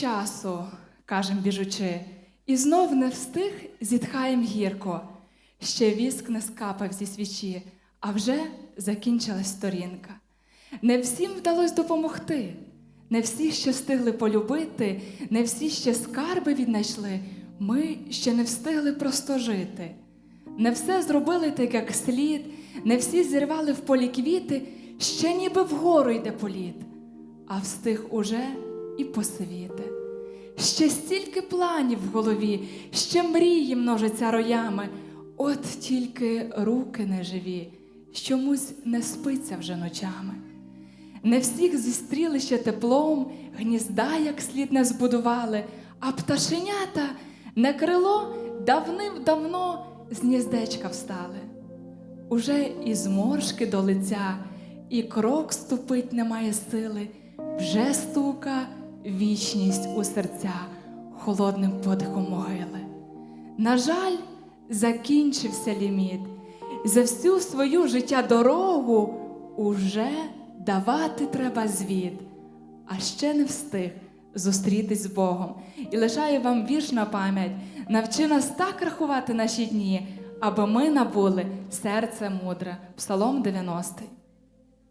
часу, кажем біжучи, і знов не встиг, зітхаєм гірко. Ще віск не скапав зі свічі, а вже закінчилась сторінка. Не всім вдалося допомогти, не всі ще встигли полюбити, не всі ще скарби віднайшли. Ми ще не встигли просто жити. Не все зробили так, як слід, не всі зірвали в полі квіти, ще ніби вгору йде політ, а встиг уже і посивіти. Ще стільки планів в голові, ще мрії множаться роями, от тільки руки неживі, чомусь не спиться вже ночами. Не всіх зістріли ще теплом, гнізда як слід не збудували, а пташенята на крило давним-давно з гніздечка встали. Уже і зморшки до лиця, і крок ступить немає сили, вже стука вічність у серця холодним подихом могили. На жаль, закінчився ліміт. За всю свою життя дорогу уже давати треба звіт, а ще не встиг зустрітись з Богом. І лишаю вам вірш на пам'ять. Навчи нас так рахувати наші дні, аби ми набули серце мудре. Псалом 90.